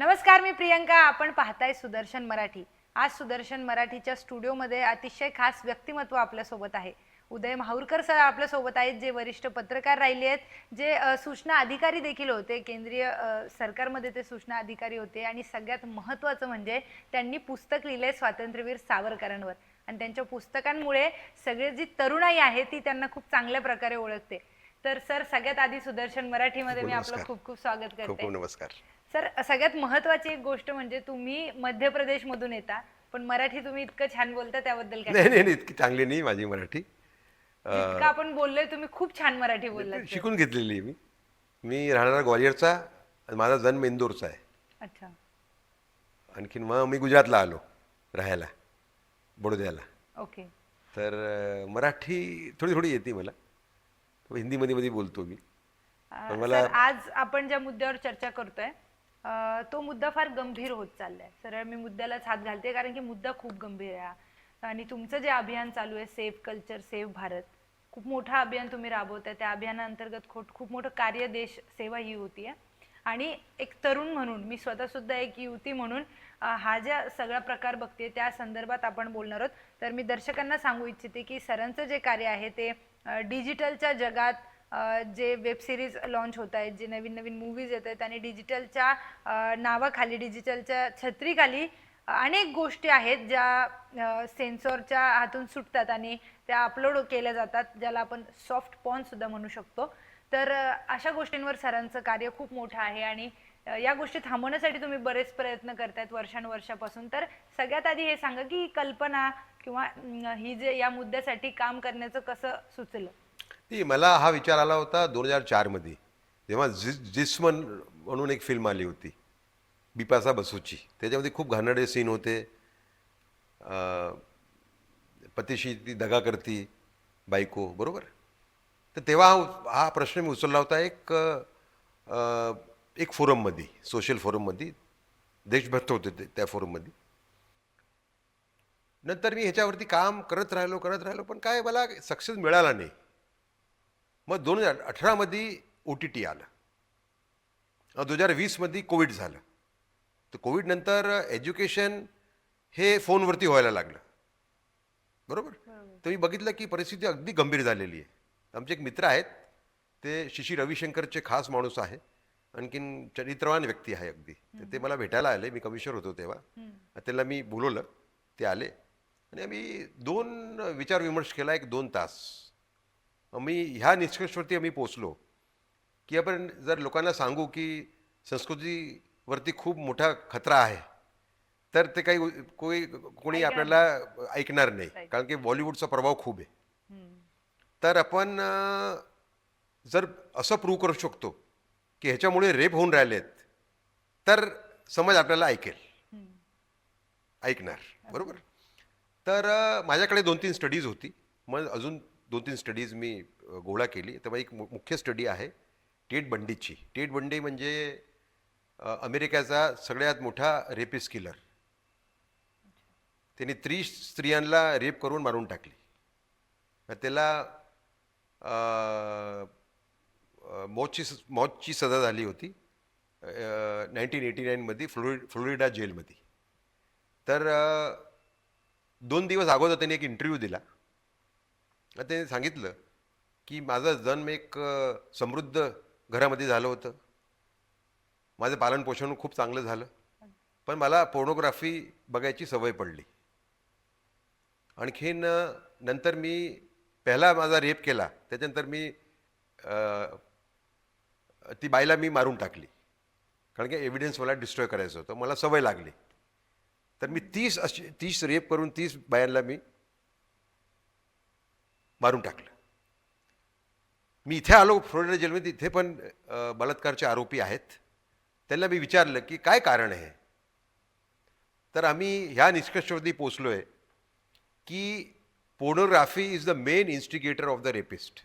नमस्कार मी प्रियंका आपण पाहताय सुदर्शन मराठी. आज सुदर्शन मराठीच्या स्टुडिओमध्ये अतिशय खास व्यक्तिमत्व आपल्यासोबत आहे. उदय माहूरकर सर आपल्यासोबत आहेत जे वरिष्ठ पत्रकार राहिले आहेत जे सूचना अधिकारी देखील होते. केंद्रीय सरकारमध्ये ते सूचना अधिकारी होते. आणि सगळ्यात महत्त्वाचं म्हणजे त्यांनी पुस्तक लिहिले स्वातंत्र्यवीर सावरकरांवर. आणि त्यांच्या पुस्तकांमुळे सगळे जी तरुणाई आहे ती त्यांना खूप चांगल्या प्रकारे ओळखते. तर सर सगळ्यात आधी सुदर्शन मराठीमध्ये मी आपलं. खूप खूप स्वागत करते. नमस्कार. सर सगळ्यात महत्वाची एक गोष्ट म्हणजे तुम्ही मध्य प्रदेश मधून येता पण मराठी तुम्ही इतकं छान बोलता त्याबद्दल काय? नाही नाही नाही, इतकी चांगली नाही माझी मराठी. जितकं आपण बोललोय तुम्ही खूप छान मराठी बोललात सर. शिकून घेतलेली आहे मी. मी राहणारा ग्वालियरचा आणि माझा जन्म इंदोरचा आहे. अच्छा. आणखीन मग मी गुजरातला आलो राहायला बडोद्याला. ओके. तर अं, मराठी थोडी थोडी येते मला. हिंदीमध्ये मध्ये बोलतो मी. अं, मला- सर आज आपण ज्या मुद्द्यावर चर्चा करतोय तो मुद्दा फार गंभीर होत चाललाय. सरळ मी मुद्द्यालाच हात घालते कारण की मुद्दा खूप गंभीर आहे आणि तुमचं जे अभियान चालू आहे सेफ कल्चर सेफ भारत खूप मोठं अभियान तुम्ही राबवताय. त्या अभियानाअंतर्गत खोट खूप मोठं कार्य देश सेवा ही होती आहे आणि एक तरुण म्हणून मी स्वतःसुद्धा एक युवती म्हणून हा ज्या सगळा प्रकार बघते त्या संदर्भात आपण बोलणार आहोत. तर मी दर्शकांना सांगू इच्छिते की सरांचं जे कार्य आहे ते डिजिटलच्या जगात जे वेब सिरीज लॉन्च होत आहेत जे नवीन नवीन मूवीज येत आहेत आणि डिजिटलच्या नावाखाली डिजिटलच्या छत्रीखाली अनेक गोष्टी आहेत ज्या सेन्सॉरच्या हातून सुटतात आणि त्या अपलोड केल्या जातात ज्याला आपण सॉफ्ट पॉनसुद्धा म्हणू शकतो. तर अशा गोष्टींवर सरांचं कार्य खूप मोठं आहे आणि या गोष्टी थांबवण्यासाठी तुम्ही बरेच प्रयत्न करतायत वर्षानुवर्षापासून. तर सगळ्यात आधी हे सांगा की कल्पना किंवा ही जे या मुद्द्यासाठी काम करण्याचं कसं सुचलं? ती मला हा विचार आला होता दोन हजार चारमध्ये जेव्हा जि जिस्मन म्हणून एक फिल्म आली होती. बिपासा बसूची. त्याच्यामध्ये खूप घाणडे सीन होते. पतीशी ती दगा करती बायको बरोबर? तर तेव्हा हा प्रश्न मी उचलला होता एक आ, एक फोरममध्ये सोशल फोरममध्ये देशभक्त होते ते त्या फोरममध्ये नंतर मी ह्याच्यावरती काम करत राहिलो करत राहिलो पण काय मला सक्सेस मिळाला नाही. मग दोन हजार अठरामध्ये ओ टी टी आलं. दोन हजार वीसमध्ये कोविड झालं. तर कोविडनंतर एज्युकेशन हे फोनवरती व्हायला लागलं. बरोबर? तर मी बघितलं की परिस्थिती अगदी गंभीर झालेली आहे. आमचे एक मित्र आहेत. ते शिशी रविशंकरचे खास माणूस आहे. आणखीन चरित्रवान व्यक्ती आहे अगदी. तर ते मला भेटायला आले. मी कमिशनर होतो तेव्हा. त्यांना मी बोलवलं. ते आले. आणि आम्ही दोन विचारविमर्श केला एक दोन तास. मी ह्या निष्कर्षवरती आम्ही पोचलो की आपण जर लोकांना सांगू की संस्कृतीवरती खूप मोठा खतरा आहे तर ते काही कोणी कोणी आपल्याला ऐकणार नाही कारण की बॉलिवूडचा प्रभाव खूप आहे. तर आपण जर असं प्रूव्ह करू शकतो की ह्याच्यामुळे रेप होऊन राहिलेत तर समाज आपल्याला ऐकेल. ऐकणार. बरोबर? तर माझ्याकडे दोन तीन स्टडीज होती. मग अजून दोन तीन स्टडीज मी गोळा केली. तेव्हा एक मु- मुख्य स्टडी आहे टेट बंडीची. टेट बंडी म्हणजे अमेरिकेचा सगळ्यात मोठा रेपिस किलर त्यांनी त्रीस स्त्रियांना रेप करून मारून टाकली. मग त्याला मौतची स- मौतची सजा झाली होती. नाईन्टीन एटी नाईनमध्ये फ्लोरि फ्लोरिडा जेलमध्ये. तर दोन दिवस अगोदर त्यांनी एक इंटरव्ह्यू दिला. त्याने सांगितलं की माझा जन्म एक समृद्ध घरामध्ये झालं होतं. माझं पालनपोषण खूप चांगलं झालं. पण मला पोर्नोग्राफी बघायची सवय पडली. आणखीन नंतर मी पहिला माझा रेप केला. त्याच्यानंतर मी ती बायला मी मारून टाकली. कारण की एव्हिडन्स मला डिस्ट्रॉय करायचं होतं. मला सवय लागली. तर मी तीस अशी तीस रेप करून तीस बायांना मी मारून टाकलं. मी इथे आलो फ्लोरिडा जेलमध्ये. इथे पण बलात्कारचे आरोपी आहेत. त्यांना मी विचारलं की काय कारण आहे? तर आम्ही ह्या निष्कर्षावरती पोचलो आहे की pornography is the main instigator of the rapist.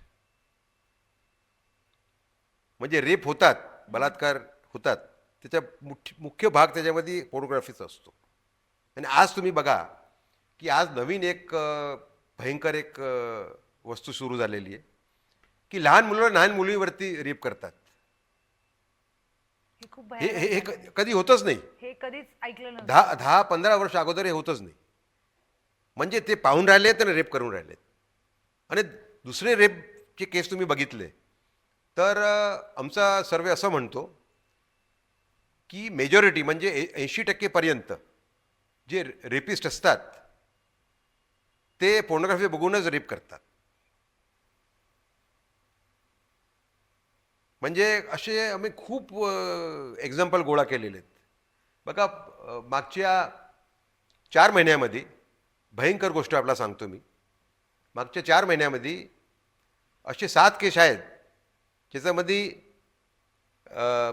म्हणजे रेप होतात बलात्कार होतात. त्याचा मुख्य मुख्य भाग त्याच्यामध्ये पोर्नोग्राफीचा असतो. आणि आज तुम्ही बघा की आज नवीन एक भयंकर एक वस्तू सुरू झालेली आहे की लहान मुलं लहान मुलीवरती रेप करतात. हे खूप हे भयानक झालंय. क- कधी होतच नाही. हे कधीच ऐकलं नव्हतं. दहा दहा पंधरा वर्ष अगोदर हे होतच नाही. म्हणजे ते पाहून राहिलेत आणि रेप करून राहिलेत आणि दुसरे रेपचे केस तुम्ही बघितले. तर अ, आमचा सर्वे असं म्हणतो की मेजॉरिटी म्हणजे ऐंशी टक्केपर्यंत जे रेपिस्ट असतात ते पोर्नोग्राफी बघूनच रेप करतात. म्हणजे असे आम्ही खूप एक्झाम्पल गोळा केलेले आहेत. बघा मागच्या चार महिन्यामध्ये भयंकर गोष्ट आपला सांगतो मी. मागच्या चार महिन्यामध्ये असे सात केस आहेत ज्याच्यामध्ये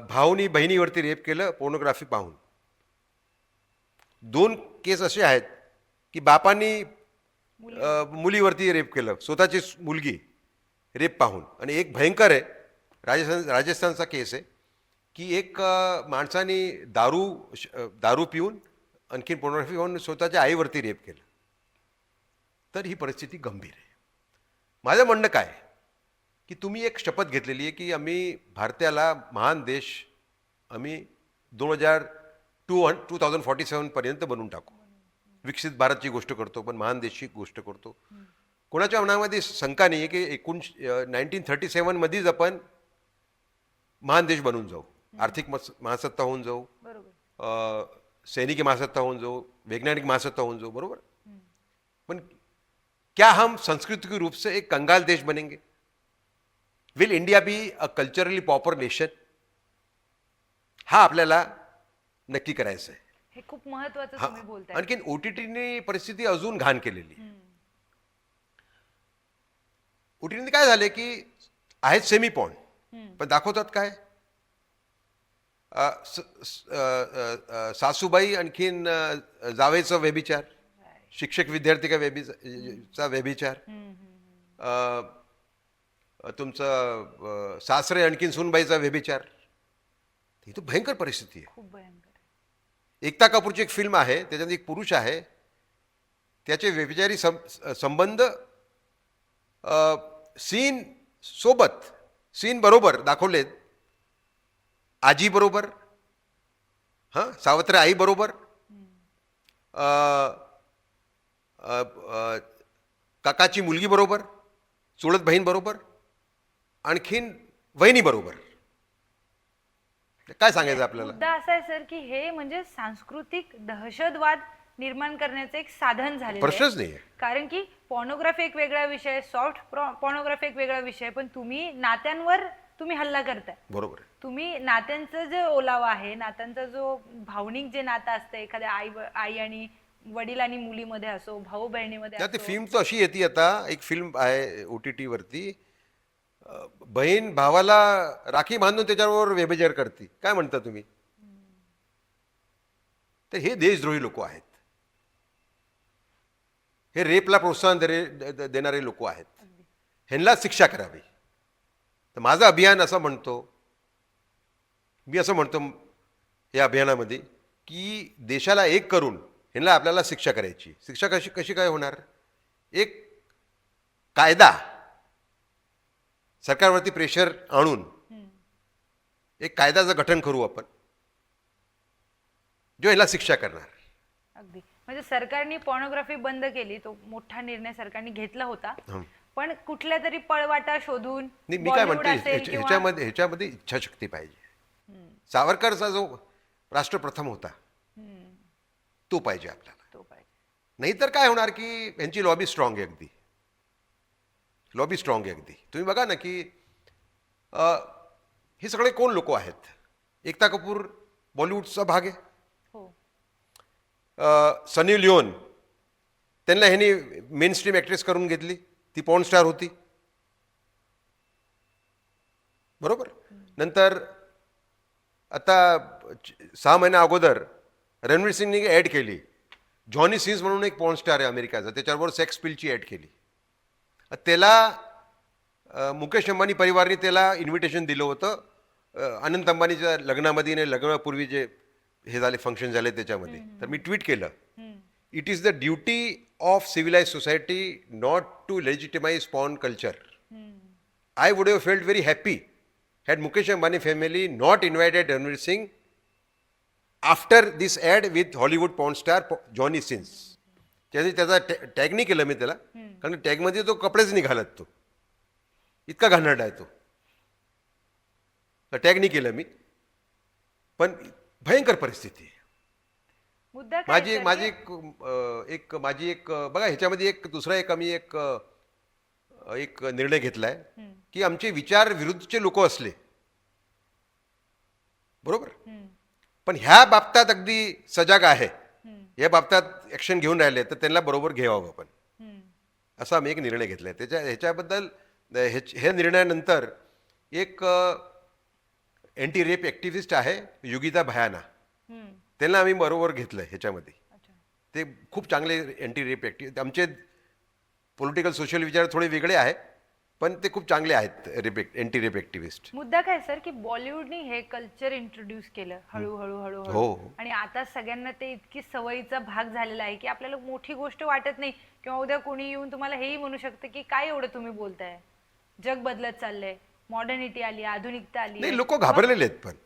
भाऊनी बहिणीवरती रेप केलं पोर्नोग्राफी पाहून. दोन केस असे आहेत की बापांनी मुलीवरती रेप केलं स्वतःची मुलगी रेप पाहून. आणि एक भयंकर आहे राजस्थान राजस्थानचा केस आहे की एक माणसाने दारू दारू पिऊन आणखीन पोर्नोग्राफी पाहून स्वतःच्या आईवरती रेप केलं. तर ही परिस्थिती गंभीर आहे. माझं म्हणणं काय की तुम्ही एक शपथ घेतलेली आहे की आम्ही भारताला महान देश आम्ही दोन हजार टू हं टू थाउजंड फॉर्टी सेवनपर्यंत बनवून टाकू. विकसित भारतची गोष्ट करतो पण महान देशची गोष्ट करतो. कोणाच्या मनामध्ये शंका नाही आहे की एकोणीस नाईन्टीन थर्टी सेवनमध्येच आपण महान देश बनून जाऊ. आर्थिक महासत्ता होऊन जाऊ. सैनिकी महासत्ता होऊन जाऊ वैज्ञानिक महासत्ता होऊन जाऊ बरोबर? पण क्या हम सांस्कृतिक रूप से एक कंगाल देश बनेंगे? Will India be a culturally pauper nation हा आपल्याला नक्की करायचं आहे. हे खूप महत्वाचं आणखीन ओ टी टीने परिस्थिती अजून घाण केलेली ओ टी काय झाले की आहेत सेमी पॉन पण दाखवतात काय? सासूबाई आणखीन जावेचं व्यभिचार शिक्षक विद्यार्थी का चा व्यभिचार तुमचं सासरे आणखीन सुनबाईचा व्यभिचार ही तर भयंकर परिस्थिती आहे. एकता कपूरची एक फिल्म आहे त्याच्यात एक पुरुष आहे. त्याचे व्यभिचारी संबंध सीन सोबत सीन बरोबर दाखवलेत. आजी बरोबर. हां सावत्र आई बरोबर. काकाची मुलगी बरोबर चुळत बहीण बरोबर आणखीन वहिनी बरोबर. काय सांगायचं आपल्याला? मुद्दा असा आहे सर की हे म्हणजे सांस्कृतिक दहशतवाद निर्माण करण्याचं एक साधन झालेलं आहे. प्रश्नच कारण की पॉर्नोग्राफी एक वेगळा विषय सॉफ्ट पॉर्नोग्राफी एक वेगळा विषय पण तुम्ही नात्यांवर तुम्ही हल्ला करताय. बरोबर आहे. तुम्ही नात्यांचं जे ओलावा आहे नात्यांचा जो भावनिक जे नातं असतं एखाद्या आई व- आई आणि वडील आणि मुलीमध्ये असो भाऊ बहिणीमध्ये त्या ती असो. फिल्म तर अशी येते आता एक फिल्म आहे ओ टी टीवरती बहीण भावाला राखी बांधून त्याच्यावर व्यभिचार करते. काय म्हणता तुम्ही? तर हे देशद्रोही लोक आहेत. हे रेपला प्रोत्साहन दे देणारे लोक आहेत. ह्यांना शिक्षा करावी. तर माझं अभियान असं म्हणतो मी असं म्हणतो या अभियानामध्ये की देशाला एक करून ह्यांना आपल्याला शिक्षा करायची. शिक्षा कशी कशी काय होणार? एक कायदा सरकारवरती प्रेशर आणून एक कायद्याचं गठन करू आपण जो ह्याला शिक्षा करणार. अगदी. म्हणजे सरकारने पॉर्नोग्राफी बंद केली तो मोठा निर्णय सरकारने घेतला होता. पण कुठल्या तरी पळवाटा शोधून नाही मी काय म्हणते ह्याच्यामध्ये ह्याच्यामध्ये इच्छाशक्ती पाहिजे. सावरकरचा जो राष्ट्रप्रथम होता तो पाहिजे आपल्याला. तो पाहिजे. नाहीतर काय होणार की यांची लॉबी स्ट्रॉंग आहे अगदी. लॉबी स्ट्रॉंग आहे अगदी. तुम्ही बघा ना की हे सगळे कोण लोक आहेत? एकता कपूर बॉलिवूडचा भाग आहे. सनी लिओन त्यांना ह्यांनी मेन स्ट्रीम ॲक्ट्रेस करून घेतली. ती पॉर्न स्टार होती. बरोबर? नंतर आता सहा महिन्या अगोदर रणवीर सिंगने ॲड केली. जॉनी सिन्स म्हणून एक पॉर्न स्टार आहे अमेरिकाचा. त्याच्याबरोबर सेक्स पिलची ॲड केली. त्याला मुकेश अंबानी परिवारने त्याला इन्व्हिटेशन दिलं होतं. अनंत अंबानीच्या लग्नामध्ये आणि लग्नापूर्वी जे हे झाले फंक्शन झाले त्याच्यामध्ये. तर मी ट्विट केलं. It is the duty of civilize society not to legitimize porn culture I would have felt very happy Mukesh Ambani family not invited Ranveer Singh after this ad with Hollywood porn star Po- Johnny Sins? त्याने त्याचा tag नाही केलं मी त्याला. कारण टॅगमध्ये तो कपडेच नाही घालत तो. इतका घाणेरडा आहे तो. टॅग नाही केलं मी. पण भयंकर परिस्थिती. आहे माझी माझी एक एक माझी एक बघा ह्याच्यामध्ये एक दुसरा एक आम्ही एक एक निर्णय घेतलाय की आमचे विचार विरुद्धचे लोक असले. बरोबर? पण ह्या बाबतात अगदी सजाग आहे. या बाबतात ऍक्शन घेऊन राहिले तर त्यांना बरोबर घ्यावं आपण. असा आम्ही एक निर्णय घेतलाय. त्याच्या ह्याच्याबद्दल हे निर्णयानंतर एक अँटी रेप ॲक्टिव्हिस्ट आहे योगिता भयाना. त्यांना आम्ही बरोबर घेतलं ह्याच्यामध्ये. ते खूप चांगले अँटी रेप ॲक्टिव्ह आमचे पॉलिटिकल सोशल विचार थोडे वेगळे आहे पण ते खूप चांगले आहेत रेप अँटी रेप ॲक्टिव्हिस्ट मुद्दा काय सर की बॉलिवूडने हे कल्चर इंट्रोड्यूस केलं हळूहळू हो, हळूहळू हो. आणि आता सगळ्यांना ते इतकी सवयीचा भाग झालेला आहे की आपल्याला मोठी गोष्ट वाटत नाही किंवा उद्या कोणी येऊन तुम्हाला हेही म्हणू शकतं की काय एवढं तुम्ही बोलताय? जग बदलत चाललंय. मॉडर्निटी आली आधुनिकता आली. नाही लोक घाबरलेले आहेत पण.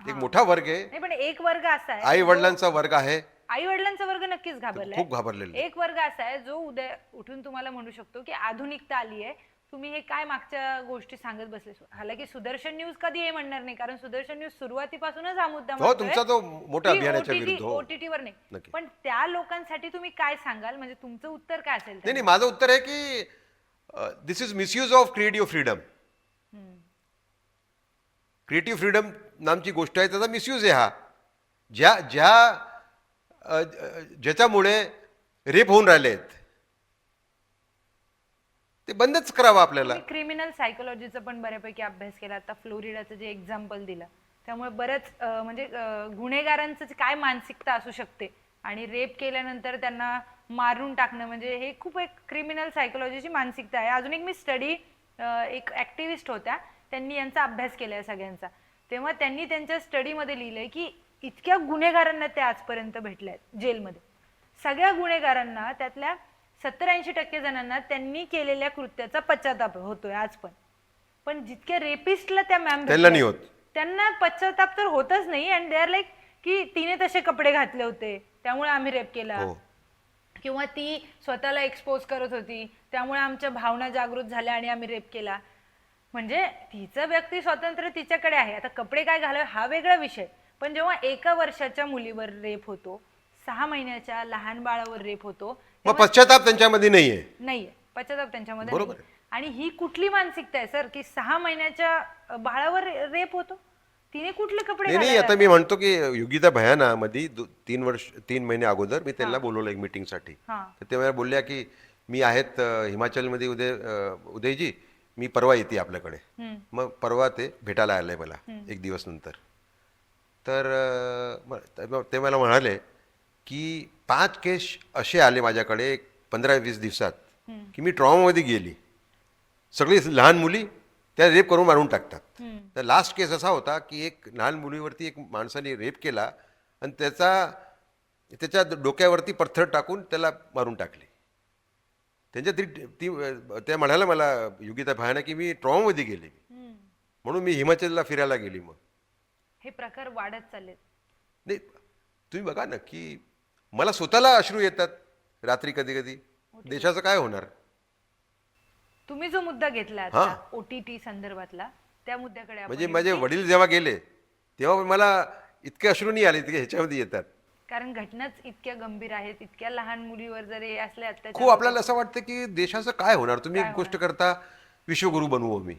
एक मोठा वर्ग आहे. नाही पण एक वर्ग असा आहे. आई वडिलांचा वर्ग आहे. आई वडिलांचा वर्ग नक्कीच घाबरलाय. खूप घाबरलेले आहेत. एक वर्ग असा आहे जो उद्या उठून तुम्हाला म्हणू शकतो की आधुनिकता आली आहे. तुम्ही हे काय मागच्या गोष्टी सांगत बसले? हालाकी सुदर्शन न्यूज कधी हे म्हणणार नाही कारण सुदर्शन न्यूज सुरुवातीपासूनच हा मुद्दा हो तुमचा तो मोठा अभियानाच्या विरुद्ध हो. ओटीटी वर नाही. नक्की. पण त्या लोकांसाठी तुम्ही काय सांगाल? म्हणजे तुमचं उत्तर काय असेल नाही नाही माझं उत्तर आहे की this is misuse of creative freedom. Creative freedom नामची गोष्ट आहे त्याचा मिसयूज आहे हा. ज्या ज्या ज्याच्यामुळे रेप होऊन राहिले आहेत ते बंदच करावं आपल्याला. क्रिमिनल सायकोलॉजीचा पण बऱ्यापैकी अभ्यास केला. आता फ्लोरिडाचं जे एक्झाम्पल दिलं त्यामुळे बरंच म्हणजे गुन्हेगारांचं जे काय मानसिकता असू शकते आणि रेप केल्यानंतर त्यांना मारून टाकणं म्हणजे हे खूप एक क्रिमिनल सायकोलॉजीची मानसिकता आहे. अजून एक मी स्टडी एक ऍक्टिव्हिस्ट होत्या. त्यांनी यांचा अभ्यास केला आहे सगळ्यांचा. तेव्हा त्यांनी त्यांच्या स्टडीमध्ये लिहिलंय की इतक्या गुन्हेगारांना ते आजपर्यंत भेटल्या आहेत जेलमध्ये. सगळ्या गुन्हेगारांना त्यातल्या सत्तर ऐंशी टक्के जणांना त्यांनी केलेल्या कृत्याचा पश्चाताप होतोय आज पण. पण जितक्या रेपिस्टला त्या मॅम त्यांना नाही होत. त्यांना पश्चाताप तर होतच नाही. अँड दे आर लाईक की तिने तसे कपडे घातले होते. त्यामुळे आम्ही रेप केला. हो. किंवा ती स्वतःला एक्सपोज करत होती. त्यामुळे आमच्या भावना जागृत झाल्या आणि आम्ही रेप केला. म्हणजे तिचं व्यक्ती स्वातंत्र्य तिच्याकडे आहे. आता कपडे काय घालावे हा वेगळा विषय. पण जेव्हा एका वर्षाच्या मुलीवर रेप होतो सहा महिन्याच्या लहान बाळावर रेप होतो मग पश्चाताप त्यांच्यामध्ये नाहीये. नाहीये. पश्चाताप त्यांच्यामध्ये बरोबर. आणि ही कुठली मानसिकता आहे सर की सहा महिन्याच्या बाळावर रेप होतो? तिने कुठले कपडे नाही नाही घालायला आता मी म्हणतो की योगिता भयाना मध्ये दो- तीन वर्ष तीन महिने अगोदर मी त्यांना बोलवलं एक मीटिंगसाठी हा. तर ते मला बोलल्या की मी आहेत अ, हिमाचलमध्ये उदय अ, उदयजी मी परवा येते आपल्याकडे. हम्म. मग परवा ते भेटायला आलंय मला एक दिवस नंतर. तर अ, म- त- ते मला म्हणाले की पाच केस असे आले माझ्याकडे पंधरा वीस दिवसात की मी ट्रॉमामध्ये गेली. सगळी लहान मुली त्या रेप करून मारून टाकतात. तर लास्ट केस असा होता की एक लहान मुलीवरती एक माणसाने रेप केला आणि त्याचा त्याच्या डोक्यावरती पत्थर टाकून त्याला मारून टाकले. त्यांच्या ती ती त्या म्हणाल्या मला योगिता भयाना की मी ट्रॉमामध्ये गेले. म्हणून मी हिमाचलला फिरायला गेली मग. हे प्रकार वाढत चाललेत. नाही तुम्ही बघा ना की मला स्वतःला अश्रू येतात रात्री कधी कधी देशाचं काय होणार? तुम्ही जो मुद्दा घेतला ओटीटी संदर्भातला त्या मुद्द्याकडे म्हणजे. माझे वडील जेव्हा गेले तेव्हा मला इतके अश्रू नाही आले इतके ह्याच्यामध्ये येतात. कारण घटनाच इतक्या गंभीर आहेत इतक्या लहान मुलीवर जर हे असले अत्याचार खूप आपल्याला असं वाटतं की देशाचं काय होणार? तुम्ही एक गोष्ट करता विश्वगुरू बनवू आम्ही.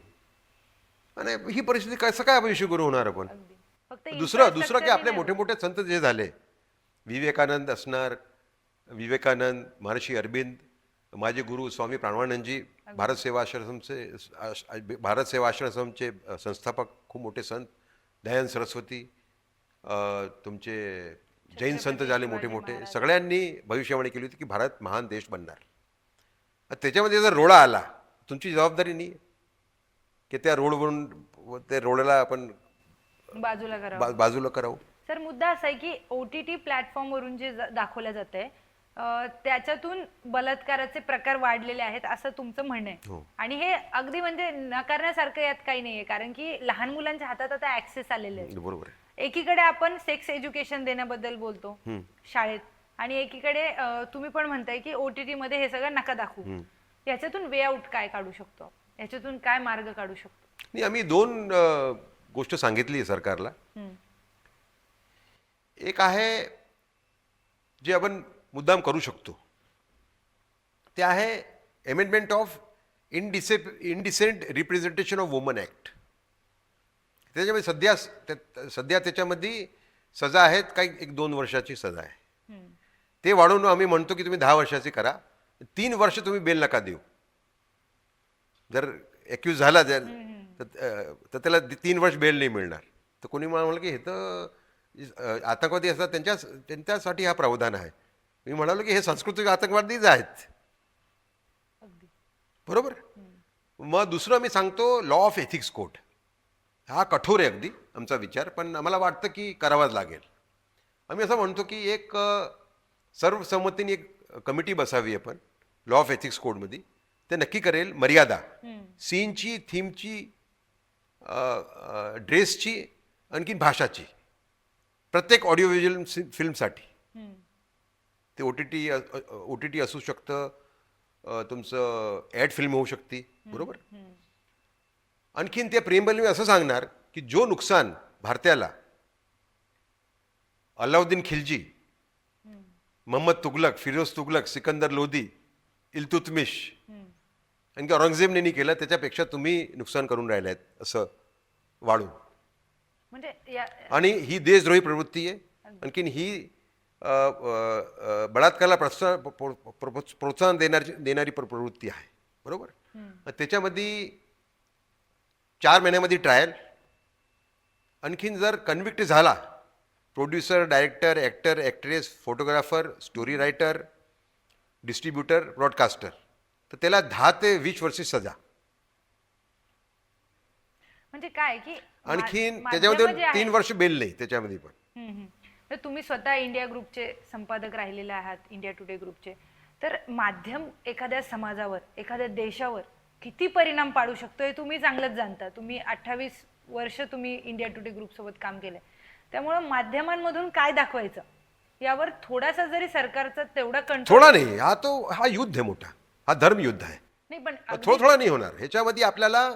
आणि ही परिस्थिती कसं काय आपण विश्वगुरू होणार आपण? अगदी. फक्त दुसरं दुसरं की आपले मोठे मोठे संत जे झाले विवेकानंद असणार विवेकानंद महर्षी अरविंद माझे गुरु स्वामी प्राणवानंदजी भारत सेवा आश्रमचे आश- भारत सेवा आश्रमचे संस्थापक खूप मोठे संत दयानंद सरस्वती तुमचे जैन संत झाले मोठे मोठे सगळ्यांनी भविष्यवाणी केली होती की भारत महान देश बनणार. त्याच्यामध्ये जर रोडा आला तुमची जबाबदारी नाही. की त्या रोडवरून त्या रोडला आपण बाजूला बाजूला करावं. सर मुद्दा असा आहे की ओ टी टी प्लॅटफॉर्मवरून जे ज- दाखवलं जात आहे त्याच्यातून बलात्काराचे प्रकार वाढलेले आहेत असं तुमचं म्हणणं हो. आहे आणि हे अगदी म्हणजे नकारण्यासारखं यात काही नाहीये कारण की लहान मुलांच्या हातात आता ऍक्सेस आलेले आहे बरोबर आहे. एकीकडे आपण सेक्स एज्युकेशन देण्याबद्दल बोलतो शाळेत आणि एकीकडे अं, तुम्ही पण म्हणताय की ओटीटी मध्ये हे सगळं नका दाखवू. याच्यातून वे आउट काय काढू शकतो? याच्यातून काय मार्ग काढू शकतो? नाही आम्ही दोन अ, गोष्ट सांगितली आहे सरकारला. हम्म. एक आहे जे आपण मुद्दाम करू शकतो. ते आहे amendment of इनडिसे indecent representation of woman act त्याच्यामध्ये सध्या सध्या त्याच्यामध्ये सजा आहेत काही एक दोन वर्षाची सजा आहे. ते वाढवून आम्ही म्हणतो की तुम्ही दहा वर्षाची करा. तीन वर्ष तुम्ही बेल नका देऊ. जर एक्यूज झाला जर तर त्याला तीन वर्ष बेल नाही मिळणार. तर कोणी मला म्हणलं की हे तर आतंकवादी असतात त्यांच्या त्यांच्यासाठी हा प्रावधान आहे. मी म्हणालो की हे सांस्कृतिक आतंकवादीच आहेत. बरोबर? मग दुसरं मी सांगतो लॉ ऑफ एथिक्स कोड हा कठोर आहे अगदी आमचा विचार पण आम्हाला वाटतं की करावाच लागेल. आम्ही असं म्हणतो की एक सर्वसंमतीने एक कमिटी बसावी आपण लॉ ऑफ एथिक्स कोडमध्ये ते नक्की करेल मर्यादा. सीनची थीमची ड्रेसची आणखी भाषाची. प्रत्येक ऑडिओ व्हिज्युअल फिल्मसाठी. ते O T T O T T असू शकतं तुमचं ॲड फिल्म होऊ शकते बरोबर? आणखीन त्या प्रेमबली असं सांगणार की जो नुकसान भारताला अल्लाउद्दीन खिलजी मोहम्मद तुगलक फिरोज तुगलक सिकंदर लोधी इल्तुतमिश आणखी औरंगजेबने नाही केलं त्याच्यापेक्षा तुम्ही नुकसान करून राहिले आहेत असं वाढून. म्हणजे आणि ही देशद्रोही प्रवृत्ती आहे. आणखीन ही बलात्काराला प्रोत्साहन प्रो- प्रो- प्रोत्साहन देणारी देणारी प्र- प्रवृत्ती आहे. बरोबर? त्याच्यामध्ये चार महिन्यामध्ये ट्रायल आणखीन जर कन्व्हिक्ट झाला producer director actor actress photographer story writer distributor broadcaster तर त्याला दहा ते वीस वर्षी सजा. म्हणजे काय की आणखीन त्याच्यामध्ये तीन वर्ष बेल नाही त्याच्यामध्ये पण. तर तुम्ही स्वतः इंडिया ग्रुपचे संपादक राहिलेले आहात इंडिया टुडे ग्रुपचे. तर माध्यम एखाद्या समाजावर एखाद्या देशावर किती परिणाम पाडू शकतो हे तुम्ही चांगलंच जाणता. तुम्ही अठ्ठावीस वर्ष तुम्ही इंडिया टुडे ग्रुप सोबत काम केलंय. त्यामुळं माध्यमांमधून काय दाखवायचं? यावर थोडासा जरी सरकारचा तेवढा कंट्रोल थोडा नाही हा तो हा युद्ध आहे मोठा. हा धर्मयुद्ध आहे. नाही पण थोडा थोडा नाही होणार. ह्याच्यामध्ये आपल्याला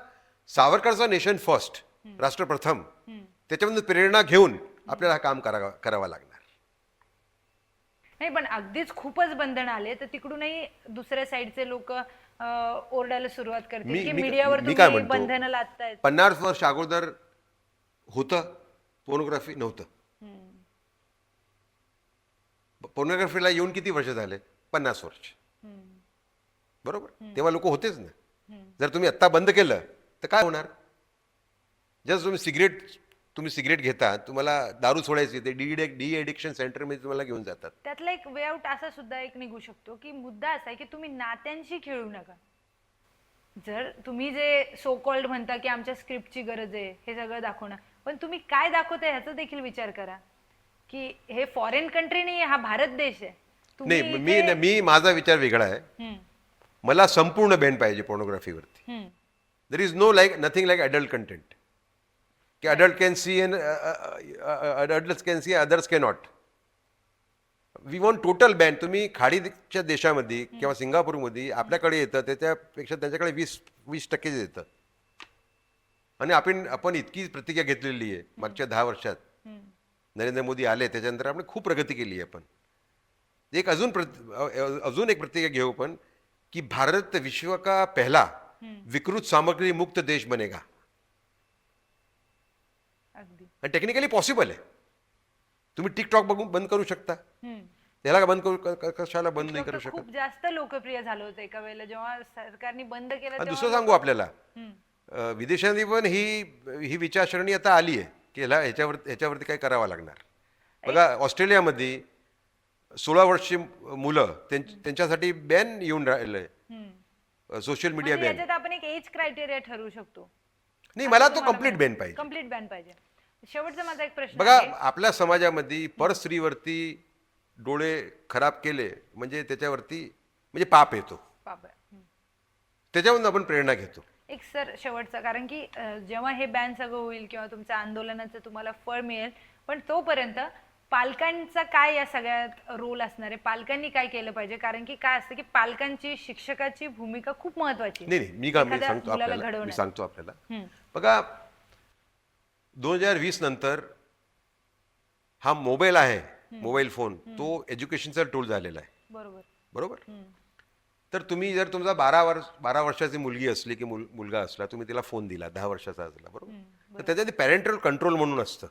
सावरकरचा नेशन फर्स्ट राष्ट्रप्रथम. त्याच्यामधून प्रेरणा घेऊन आपल्याला हा काम करावा करावं लागणार. नाही पण अगदीच खूपच बंधन आले तर तिकडूनही दुसऱ्या साईडचे लोक ओरडायला सुरुवात करतील मी- की मी- मीडियावर मी काय तुम्ही म्हणतो? बंधनं लादतायत. पन्नास वर्ष अगोदर होतं पोर्नोग्राफी नव्हतं. पोर्नोग्राफीला येऊन किती वर्ष झाले? पन्नास वर्ष. बरोबर? तेव्हा लोक होतेच ना. जर तुम्ही आत्ता बंद केलं तर काय होणार? जर तुम्ही सिगरेट तुम्ही सिगरेट घेता तुम्हाला दारू सोडायची ते डी डी एडिक्शन सेंटरमध्ये तुम्हाला घेऊन जातात. त्यातला एक वे आउट असा सुद्धा एक निघू शकतो की मुद्दा असा आहे की तुम्ही नात्यांशी खेळू नका. जर तुम्ही जे सो कॉल्ड म्हणता की आमच्या स्क्रिप्टची गरज आहे हे सगळं दाखवणं पण तुम्ही काय दाखवताय ह्याचा देखील विचार करा की हे फॉरेन कंट्री नाही हा भारत देश आहे. तुम्ही नाही मी इथे- मी माझा विचार वेगळा आहे. हम्म, मला संपूर्ण बॅन पाहिजे पोर्नोग्राफीवरती हम्म. There is no like nothing like adult content की adult can see and adult can see others can not we want total ban तुम्ही खाडीच्या देशामध्ये किंवा सिंगापूरमध्ये आपल्याकडे येतं त्याच्यापेक्षा त्यांच्याकडे वीस वीस टक्के येतं. आणि आपण आपण इतकी प्रतिज्ञा घेतलेली आहे मागच्या दहा वर्षात. नरेंद्र मोदी आले त्याच्यानंतर आपण खूप प्रगती केली आहे आपण. एक अजून प्रत- अजून एक प्रतिज्ञा घेऊ आपण की भारत विश्व का पहला विकृत सामग्री मुक्त देश बनेगा? आणि टेक्निकली पॉसिबल आहे. तुम्ही टिकटॉक बघून बंद करू शकता. त्याला का बंद करू कशाला बंद नाही करू शकत खूप जास्त लोकप्रिय झालं होतं एका वेळेला. जेव्हा सरकारने बंद केलं दुसरं सांगू आपल्याला. विदेशांनी पण ही ही विचारसरणी आता आली आहे की ह्याला ह्याच्यावर ह्याच्यावरती काय करावं लागणार? बघा ऑस्ट्रेलियामध्ये सोळा वर्षी मुलं त्यां- त्यांच्यासाठी बॅन येऊन राहिलंय. सोशल मीडिया म्हणजे बॅन. आपण एक एज क्रायटेरिया ठरवू शकतो. नाही मला तो कंप्लीट बॅन पाहिजे. कंप्लीट बॅन पाहिजे. शेवटचा माझा एक प्रश्न बघा आहे आपल्या समाजामध्ये पर स्त्रीवरती डोळे खराब केले म्हणजे त्याच्यावरती म्हणजे पाप येतो हम्म. त्याच्यावरून आपण प्रेरणा घेतो एक सर शेवटचा कारण की अं, जेव्हा हे बॅन सगळं होईल किंवा तुमच्या आंदोलनाचं तुम्हाला फळ मिळेल पण तोपर्यंत पालकांचा काय या सगळ्यात रोल असणार आहे पालकांनी काय केलं पाहिजे कारण की काय असतं की पालकांची शिक्षकाची भूमिका खूप महत्वाची आहे. नाही नाही मी का मी एखाद्या सांगतो मुलाला आपल्याला मी. सांगतो आपल्याला. बघा दोन हजार वीस नंतर हा मोबाईल आहे मोबाईल फोन तो एज्युकेशनचा टूल झालेला आहे. बरोबर. बरोबर. तर तुम्ही जर तुमचा बारा वर्ष बारा वर्षाची मुलगी असली की मुल मुलगा असला तुम्ही तिला फोन दिला दहा वर्षाचा असला बरोबर? तर त्याच्यात पॅरेंटल कंट्रोल म्हणून असतं.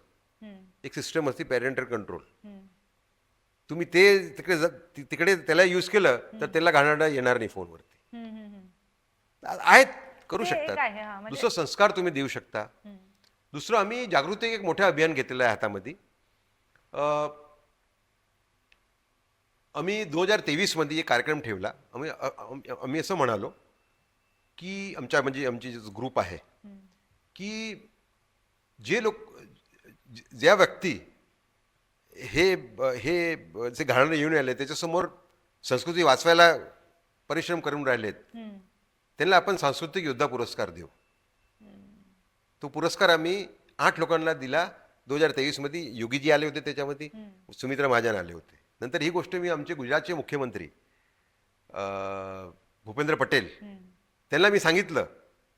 एक सिस्टम असते पॅरेंटल कंट्रोल. तुम्ही ते तिकडे तिकडे त्याला यूज केलं तर त्याला घालणं येणार नाही फोनवरती. आहेत करू ते एक आहे, शकतात म्हणजे- दुसरं संस्कार तुम्ही देऊ शकता. दुसरं आम्ही जागृती एक मोठं अभियान घेतलेलं आहे हातामध्ये आम्ही दोन हजार तेवीसमध्ये एक कार्यक्रम ठेवला आम्ही आम्ही असं म्हणालो की आमच्या म्हणजे आमची जो ग्रुप आहे. की जे लोक ज्या व्यक्ती हे हे जे घालणं येऊन राहिले त्याच्यासमोर संस्कृती वाचवायला परिश्रम करून राहिलेत. त्यांना आपण सांस्कृतिक योद्धा पुरस्कार देऊ तो पुरस्कार आम्ही आठ लोकांना दिला. दोन हजार तेवीसमध्ये योगीजी आले होते त्याच्यामध्ये सुमित्रा महाजन आले होते. नंतर ही गोष्ट मी आमचे गुजरातचे मुख्यमंत्री भूपेंद्र पटेल. त्यांना मी सांगितलं.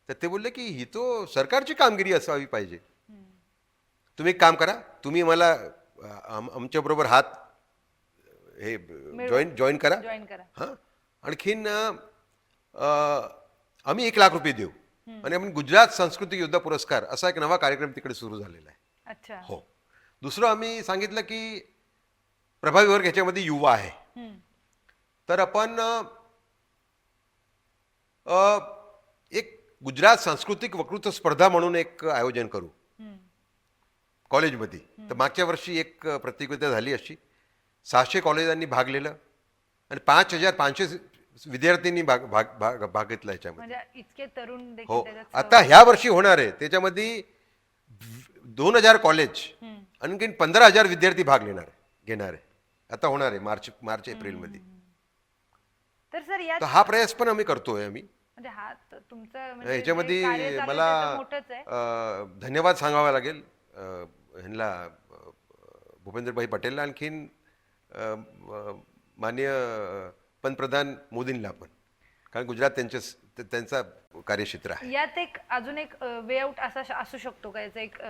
तर ते बोलले की ही तो सरकारची कामगिरी असावी पाहिजे. तुम्ही एक काम करा तुम्ही मला आमच्याबरोबर हात हे जॉईन जॉईन करा. हां. आणखीन आम्ही एक लाख रुपये देऊ. आणि आपण गुजरात सांस्कृतिक योद्धा पुरस्कार असा एक नवा कार्यक्रम तिकडे सुरू झालेला आहे. अच्छा. हो. दुसरं आम्ही सांगितलं की प्रभावी वर्ग ह्याच्यामध्ये युवा आहे. तर आपण एक गुजरात सांस्कृतिक वक्तृत्व स्पर्धा म्हणून एक आयोजन करू. कॉलेजमध्ये. तर मागच्या वर्षी एक प्रतियोगिता झाली अशी. सहाशे कॉलेजांनी भाग लिहिलं आणि पाच हजार पाचशे विद्यार्थ्यांनी भाग भाग भाग भाग घेतला याच्यामध्ये म्हणजे इतके तरुण देखील हो. त्याच्यात आता ह्या वर्षी होणार आहे. त्याच्यामध्ये दोन हजार कॉलेज. आणखीन पंधरा हजार विद्यार्थी भाग घेणार आहे घेणार आहे. आता होणार आहे मार्च मार्च एप्रिलमध्ये. तर सर या तर हा प्रयास पण आम्ही करतोय आम्ही. म्हणजे हा त- तुमचं म्हणजे जे कार्य ह्याच्यामध्ये आहे मला ते तर मोठंच आहे. अ, धन्यवाद सांगावा लागेल. अ, ह्यांना अ, भूपेंद्रभाई पटेलला आणखीन अ, अ, माननीय अ, पंतप्रधान मोदींना पण. कारण गुजरात त्यांच्या त्यांचा कार्यक्षेत्र आहे. यात एक अजून एक वे आउट असा असू शकतो का? याचा एक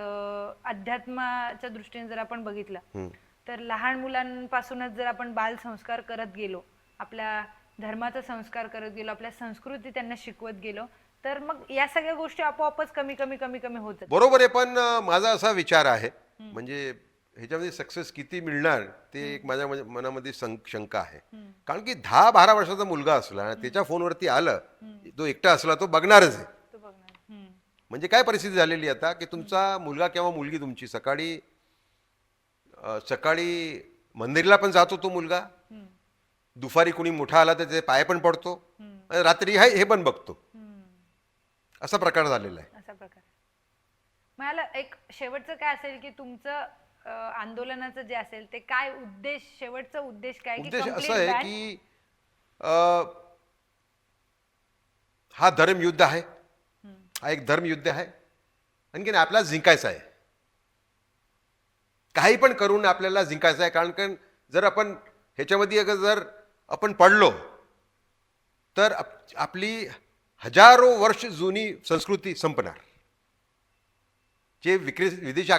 अध्यात्माच्या दृष्टीने जर आपण बघितलं तर लहान मुलांपासूनच जर आपण बाल संस्कार करत गेलो आपल्या धर्माचा संस्कार करत गेलो आपल्या संस्कृती त्यांना शिकवत गेलो तर मग या सगळ्या गोष्टी आपोआपच कमी कमी कमी कमी होत. बरोबर आहे पण माझा असा विचार आहे म्हणजे ह्याच्यामध्ये सक्सेस किती मिळणार ते एक माझ्या मनामध्ये शंका आहे. कारण की दहा बारा वर्षाचा मुलगा असला आणि त्याच्या फोनवरती आलं तो एकटा असला तो बघणारच आहे. म्हणजे काय परिस्थिती झालेली आता की तुमचा मुलगा किंवा मुलगी तुमची सकाळी सकाळी मंदिरला पण जातो तो मुलगा. दुपारी कुणी मोठा आला तर त्याचे पाय पण पडतो रात्री हे हे पण बघतो. असा प्रकार झालेला आहे. मला एक शेवटचं काय असेल की तुमचं अं, आंदोलनाचं जे असेल ते काय उद्देश शेवटचा उद्देश काय? की उद्देश complete असा आहे ban? की अ, हा धर्मयुद्ध आहे. हा एक धर्मयुद्ध आहे. आणखीन आपल्याला जिंकायचं आहे. काही पण करून आपल्याला जिंकायचं आहे. कारण कारण जर आपण ह्याच्यामध्ये अगर जर आपण पडलो तर आप- आपली हजारो वर्ष जुनी संस्कृती संपणार. जे विक्री विदेशी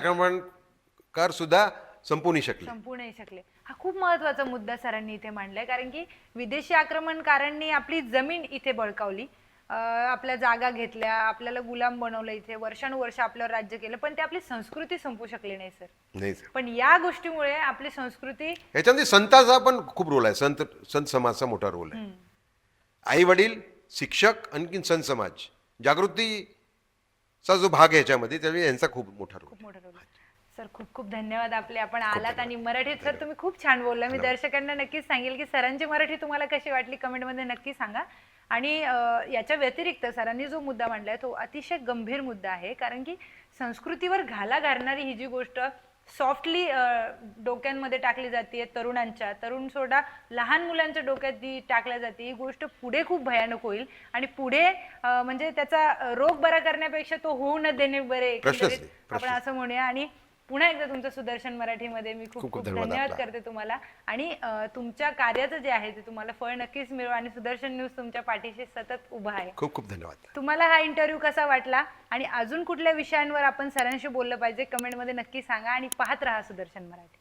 आक्रमणकार सुद्धा संपू नाही शकले. संपू नाही शकले. हा खूप महत्त्वाचा मुद्दा सरांनी इथे मांडलाय कारण की विदेशी आक्रमणकारांनी आपली जमीन इथे बळकावली. अं, आपल्या जागा घेतल्या आपल्याला गुलाम बनवलं इथे वर्षानुवर्ष आपल्यावर राज्य केलं पण ते आपली संस्कृती संपू शकली नाही सर. नाही sir. पण या गोष्टीमुळे आपली संस्कृती ह्याच्यामध्ये संताचा पण खूप रोल आहे संत संत समाजचा मोठा रोल आहे. आई वडील शिक्षक आणखीन संत समाज. जागृतीचा जो भाग आहे ह्याच्यामध्ये त्यावेळी यांचा खूप मोठा रोल खूप मोठा रोल सर खूप खूप धन्यवाद आपले. आपण आलात आणि मराठीत सर तुम्ही खूप छान बोलला. मी दर्शकांना नक्कीच सांगेल की सरांची मराठी तुम्हाला कशी वाटली कमेंटमध्ये नक्की सांगा. आणि याच्या व्यतिरिक्त सरांनी जो मुद्दा मांडलाय तो अतिशय गंभीर मुद्दा आहे. कारण की संस्कृतीवर घाला घालणारी ही जी गोष्ट सॉफ्टली डोक्यांमध्ये टाकली जाते तरुणांच्या. तरुण सोडा लहान मुलांच्या डोक्यात जी टाकल्या जाते ही गोष्ट पुढे खूप भयानक होईल. आणि पुढे म्हणजे त्याचा रोग बरा करण्यापेक्षा तो होऊ न देणे बरे आपण असं म्हणूया. आणि पुन्हा एकदा तुमचं सुदर्शन मराठीमध्ये मी खूप खूप धन्यवाद. करते तुम्हाला. आणि तुमच्या कार्याचं जे आहे ते तुम्हाला फळ नक्कीच मिळो आणि सुदर्शन न्यूज तुमच्या पाठीशी सतत उभा आहे. खूप खूप धन्यवाद. तुम्हाला हा इंटरव्ह्यू कसा वाटला? आणि अजून कुठल्या विषयांवर आपण सरांशी बोललं पाहिजे कमेंटमध्ये नक्की सांगा आणि पाहत राहा सुदर्शन मराठी.